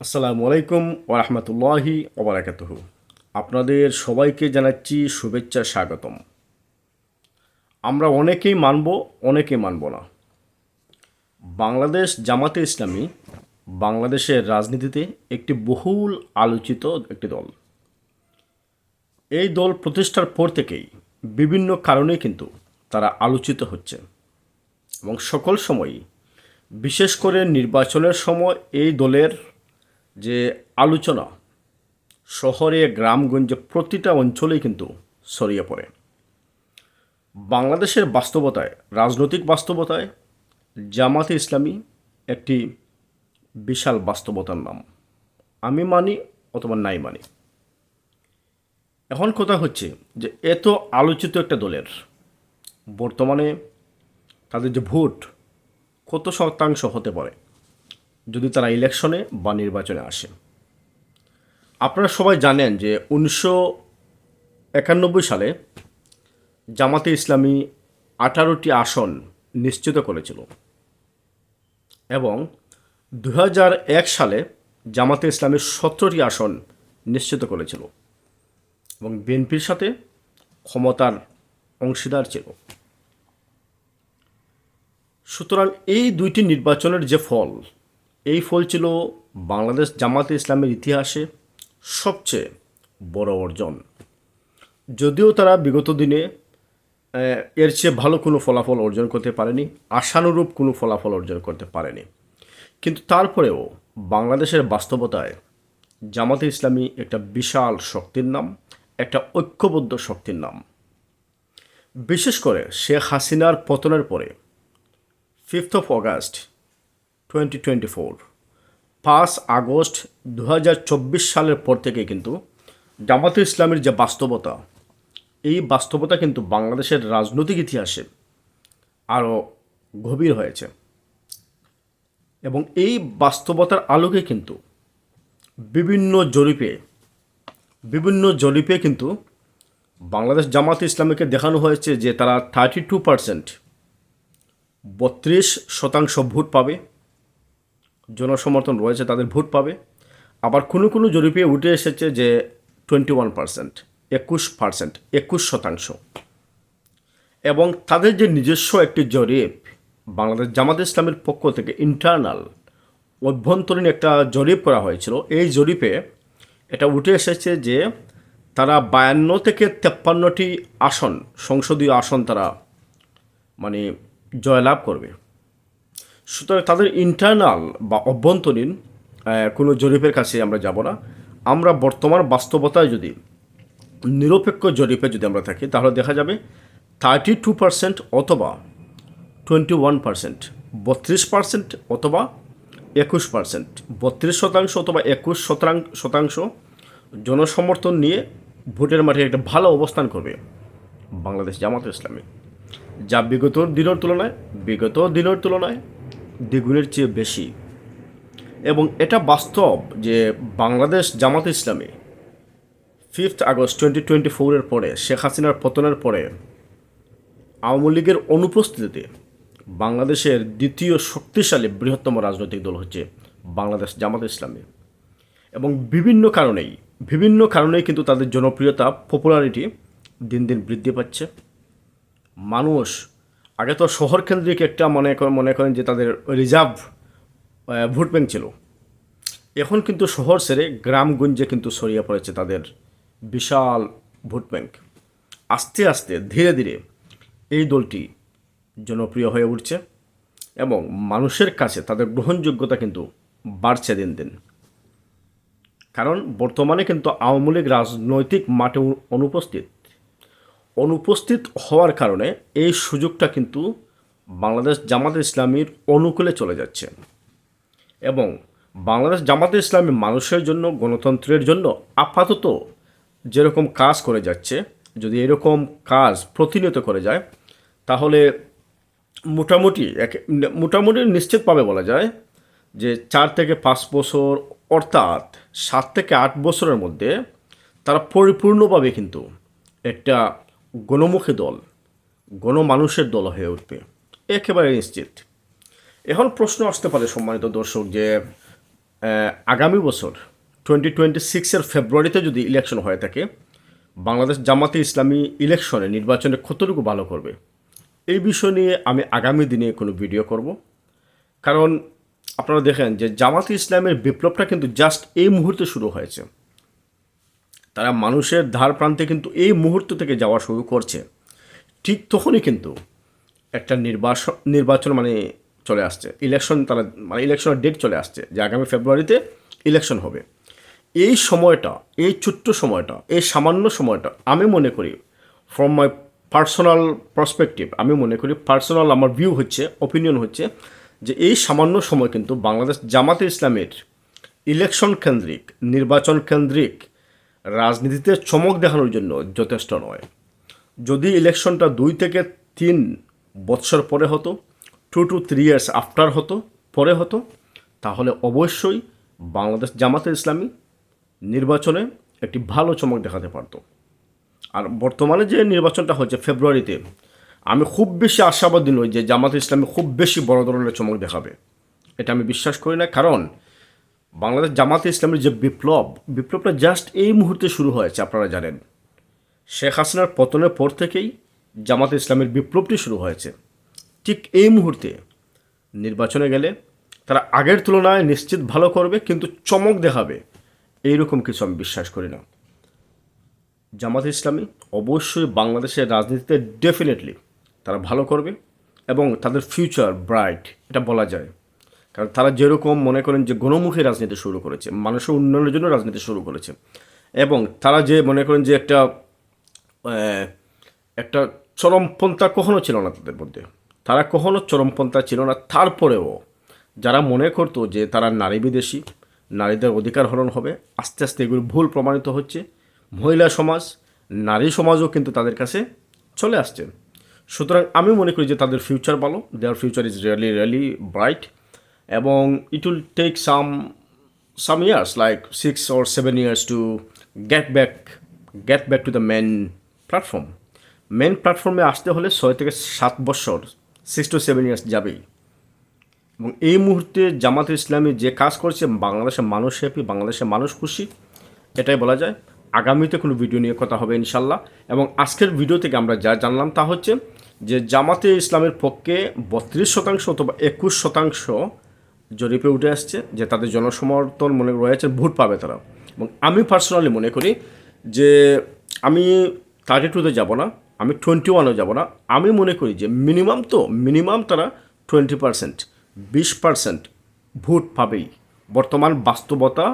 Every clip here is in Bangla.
আসসালামু আলাইকুম ওরহমতুল্লাহি ওবরাকাতুহ আপনাদের সবাইকে জানাচ্ছি শুভেচ্ছা স্বাগতম। আমরা অনেকেই মানব অনেকেই মানব না। বাংলাদেশ জামাতে ইসলামী বাংলাদেশের রাজনীতিতে একটি বহুল আলোচিত একটি দল। এই দল প্রতিষ্ঠার পর থেকেই বিভিন্ন কারণে কিন্তু তারা আলোচিত হচ্ছে এবং সকল সময়ই বিশেষ করে নির্বাচনের সময় এই দলের যে আলোচনা শহরে, গ্রামগঞ্জে প্রতিটা অঞ্চলেই কিন্তু ছড়িয়ে পড়ে। বাংলাদেশের বাস্তবতায়, রাজনৈতিক বাস্তবতায় জামাতে ইসলামী একটি বিশাল বাস্তবতার নাম। আমি মানি অথবা নাই মানি। এখন কথা হচ্ছে যে এত আলোচিত একটা দলের বর্তমানে তাদের যে ভোট কত শতাংশ হতে পারে? যদি তারা ইলেকশনে বা নির্বাচনে আসে। আপনারা সবাই জানেন যে উনিশশো একানব্বই সালে জামাতে ইসলামী আঠারোটি আসন নিশ্চিত করেছিল এবং দু এক সালে জামাতে ইসলামী সতেরোটি আসন নিশ্চিত করেছিল এবং বিএনপির সাথে ক্ষমতার অংশীদার ছিল। সুতরাং এই দুইটি নির্বাচনের যে ফল এই ফল ছিল বাংলাদেশ জামাতে ইসলামের ইতিহাসে সবচেয়ে বড় অর্জন। যদিও তারা বিগত দিনে এর চেয়ে ভালো কোনো ফলাফল অর্জন করতে পারেনি, আশানুরূপ কোনো ফলাফল অর্জন করতে পারেনি। কিন্তু তারপরেও বাংলাদেশের বাস্তবতায় জামাতে ইসলামী একটা বিশাল শক্তির নাম, একটা ঐক্যবদ্ধ শক্তির নাম। বিশেষ করে শেখ হাসিনার পতনের পরে fifth of August twenty twenty four পাঁচ আগস্ট দু হাজার চব্বিশ সালের পর থেকে কিন্তু জামাতে ইসলামের যে বাস্তবতা, এই বাস্তবতা কিন্তু বাংলাদেশের রাজনৈতিক ইতিহাসে আরও গভীর হয়েছে। এবং এই বাস্তবতার আলোকে কিন্তু বিভিন্ন জরিপে বিভিন্ন জরিপে কিন্তু বাংলাদেশ জামাতে ইসলামীকে দেখানো হয়েছে যে তারা থার্টি টু পারসেন্ট বত্রিশ শতাংশ ভোট পাবে। জনসমর্থন রয়েছে, তাদের ভোট পাবে। আবার কোনো কোনো জরিপে উঠে এসেছে যে টোয়েন্টি ওয়ান পার্সেন্ট, একুশ পার্সেন্ট, একুশ শতাংশ। এবং তাদের যে নিজস্ব একটি জরিপ, বাংলাদেশ জামাত ইসলামের পক্ষ থেকে ইন্টারনাল অভ্যন্তরীণ একটা জরিপ করা হয়েছিল। এই জরিপে এটা উঠে এসেছে যে তারা বায়ান্ন থেকে তেপ্পান্নটি আসন, সংসদীয় আসন তারা মানে জয়লাভ করবে। সুতরাং তাদের ইন্টারনাল বা অভ্যন্তরীণ কোনো জরিপের কাছে আমরা যাব না। আমরা বর্তমান বাস্তবতায় যদি, নিরপেক্ষ জরিপে যদি আমরা থাকি, তাহলে দেখা যাবে থার্টি টু পার্সেন্ট অথবা টোয়েন্টি ওয়ান পার্সেন্ট বত্রিশ পার্সেন্ট অথবা একুশ পার্সেন্ট বত্রিশ শতাংশ অথবা একুশ শতাংশ শতাংশ জনসমর্থন নিয়ে ভোটের মাঠে একটা ভালো অবস্থান করবে বাংলাদেশ জামাত ইসলামী। যা বিগত দিনের তুলনায়, বিগত দিনের তুলনায় দ্বিগুণের চেয়ে বেশি। এবং এটা বাস্তব যে Bangladesh Jamaat Islami fifth August twenty twenty ফোরের পরে, শেখ হাসিনার পতনের পরে আওয়ামী লীগের অনুপস্থিতিতে বাংলাদেশের দ্বিতীয় শক্তিশালী বৃহত্তম রাজনৈতিক দল হচ্ছে বাংলাদেশ জামাত ইসলামী। এবং বিভিন্ন কারণেই বিভিন্ন কারণেই কিন্তু তাদের জনপ্রিয়তা পপুলারিটি দিন দিন বৃদ্ধি পাচ্ছে। মানুষ আগে তো শহর কেন্দ্রিক একটা মনে করেন মনে করেন যে তাদের রিজার্ভ ভোট ব্যাংক ছিল। এখন কিন্তু শহর ছেড়ে গ্রামগঞ্জে কিন্তু ছড়িয়ে পড়েছে তাদের বিশাল ভোট ব্যাংক। আস্তে আস্তে, ধীরে ধীরে এই দলটি জনপ্রিয় হয়ে উঠছে এবং মানুষের কাছে তাদের গ্রহণযোগ্যতা কিন্তু বাড়ছে দিন দিন। কারণ বর্তমানে কিন্তু আওয়ামী লীগ রাজনৈতিক মাঠে অনুপস্থিত। অনুপস্থিত হওয়ার কারণে এই সুযোগটা কিন্তু বাংলাদেশ জামাত ইসলামীর অনুকূলে চলে যাচ্ছে এবং বাংলাদেশ জামাতে ইসলামী মানুষের জন্য, গণতন্ত্রের জন্য আপাতত যেরকম কাজ করে যাচ্ছে, যদি এরকম কাজ প্রতিনিয়ত করে যায়, তাহলে মোটামুটি একে- মোটামুটি নিশ্চিতভাবে বলা যায় যে চার থেকে পাঁচ বছর অর্থাৎ সাত থেকে আট বছরের মধ্যে তারা পরিপূর্ণভাবে কিন্তু একটা গণমুখী দল, গণমানুষের দল হয়ে উঠবে। একেবারে নিশ্চিত। এখন প্রশ্ন আসতে পারে সম্মানিত দর্শক যে আগামী বছর টোয়েন্টি টোয়েন্টি সিক্সের ফেব্রুয়ারিতে যদি ইলেকশন হয়ে থাকে, বাংলাদেশ জামাতে ইসলামী ইলেকশনে নির্বাচনে কতটুকু ভালো করবে? এই বিষয় নিয়ে আমি আগামী দিনে কোনো ভিডিও করব। কারণ আপনারা দেখেন যে জামাতে ইসলামের বিপ্লবটা কিন্তু জাস্ট এই মুহূর্তে শুরু হয়েছে। তারা মানুষের ধার প্রান্তে কিন্তু এই মুহূর্ত থেকে যাওয়া শুরু করছে। ঠিক তখনই কিন্তু একটা নির্বাচন নির্বাচন মানে চলে আসছে। ইলেকশন তারা মানে ইলেকশনের ডেট চলে আসছে যে আগামী ফেব্রুয়ারিতে ইলেকশন হবে। এই সময়টা, এই ছোট্ট সময়টা, এই সামান্য সময়টা আমি মনে করি ফ্রম মাই পার্সোনাল পার্সপেক্টিভ আমি মনে করি পার্সোনাল আমার ভিউ হচ্ছে অপিনিয়ন হচ্ছে যে এই সামান্য সময় কিন্তু বাংলাদেশ জামাতে ইসলামের ইলেকশন কেন্দ্রিক, নির্বাচন কেন্দ্রিক রাজনীতিতে চমক দেখানোর জন্য যথেষ্ট নয়। যদি ইলেকশনটা দুই থেকে তিন বৎসর পরে হতো two two three years after হতো, পরে হতো, তাহলে অবশ্যই বাংলাদেশ জামাতে ইসলামী নির্বাচনে একটি ভালো চমক দেখাতে পারতো। আর বর্তমানে যে নির্বাচনটা হচ্ছে ফেব্রুয়ারিতে, আমি খুব বেশি আশাবাদী নই যে জামাতে ইসলামী খুব বেশি বড় ধরনের চমক দেখাবে। এটা আমি বিশ্বাস করি না, কারণ বাংলাদেশ জামাতে ইসলামের যে বিপ্লব, বিপ্লবটা জাস্ট এই মুহূর্তে শুরু হয়েছে, আপনারা জানেন। শেখ হাসিনার পতনের পর থেকেই জামাতে ইসলামের বিপ্লবটি শুরু হয়েছে। ঠিক এই মুহূর্তে নির্বাচনে গেলে তারা আগের তুলনায় নিশ্চিত ভালো করবে, কিন্তু চমক দেখাবে। এইরকম কিছু আমি বিশ্বাস করি না। জামাত ইসলামী অবশ্যই বাংলাদেশের রাজনীতিতে ডেফিনেটলি তারা ভালো করবে এবং তাদের ফিউচার ব্রাইট এটা বলা যায়। কারণ তারা যেরকম মনে করেন যে গণমুখী রাজনীতি শুরু করেছে, মানুষের উন্নয়নের জন্য রাজনীতি শুরু করেছে। এবং তারা যে মনে করেন যে একটা একটা চরমপন্থা কখনো ছিল না তাদের মধ্যে। তারা কখনো চরমপন্থা ছিল না। তারপরেও যারা মনে করতো যে তারা নারী বিদেশি, নারীদের অধিকার হরণ হবে, আস্তে আস্তে এগুলো ভুল প্রমাণিত হচ্ছে। মহিলা সমাজ, নারী সমাজও কিন্তু তাদের কাছে চলে আসছে। সুতরাং আমি মনে করি যে তাদের ফিউচার ভালো there future is really really bright এবং it will take some some years like six or seven years to get back get back to the main platform main প্ল্যাটফর্মে আসতে হলে ছয় থেকে সাত বছর সিক্স টু সেভেন ইয়ার্স যাবেই। এবং এই মুহূর্তে জামাত ইসলামী যে কাজ করছে, বাংলাদেশের মানুষ হ্যাপি বাংলাদেশের মানুষ খুশি, এটাই বলা যায়। আগামীতে কোনো ভিডিও নিয়ে কথা হবে ইনশাল্লাহ। এবং আজকের ভিডিও থেকে আমরা যা জানলাম তা হচ্ছে যে জামাতে ইসলামের পক্ষে বত্রিশ শতাংশ অথবা একুশ শতাংশ জরিপে উঠে আসছে যে তাদের জনসমর্থন মনে রয়েছে, ভোট পাবে তারা। এবং আমি পার্সোনালি মনে করি যে আমি থার্টি টুতে যাব না, আমি টোয়েন্টি ওয়ানও যাব না। আমি মনে করি যে মিনিমাম তো মিনিমাম তারা টোয়েন্টি পার্সেন্ট বিশ পার্সেন্ট ভোট পাবেই। বর্তমান বাস্তবতা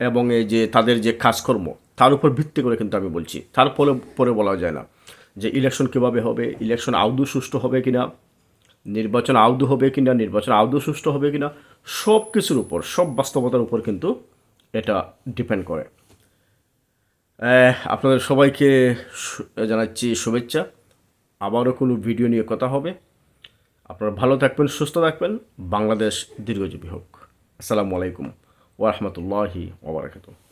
এবং এই যে তাদের যে কাজকর্ম, তার উপর ভিত্তি করে কিন্তু আমি বলছি। তারপরে পরে বলা যায় না যে ইলেকশন কীভাবে হবে ইলেকশন আদৌ সুষ্ঠু হবে কিনা। নির্বাচন আদৌ হবে কিনা, নির্বাচন আদৌ সুষ্ঠু হবে কিনা সব কিছুর উপর, সব বাস্তবতার উপর কিন্তু এটা ডিপেন্ড করে। আপনাদের সবাইকে জানাচ্ছি শুভেচ্ছা। আবারও কোনো ভিডিও নিয়ে কথা হবে। আপনারা ভালো থাকবেন, সুস্থ থাকবেন। বাংলাদেশ দীর্ঘজীবী হোক। আসসালামু আলাইকুম ওরহমতুল্লাহি ওবরাকাতুহ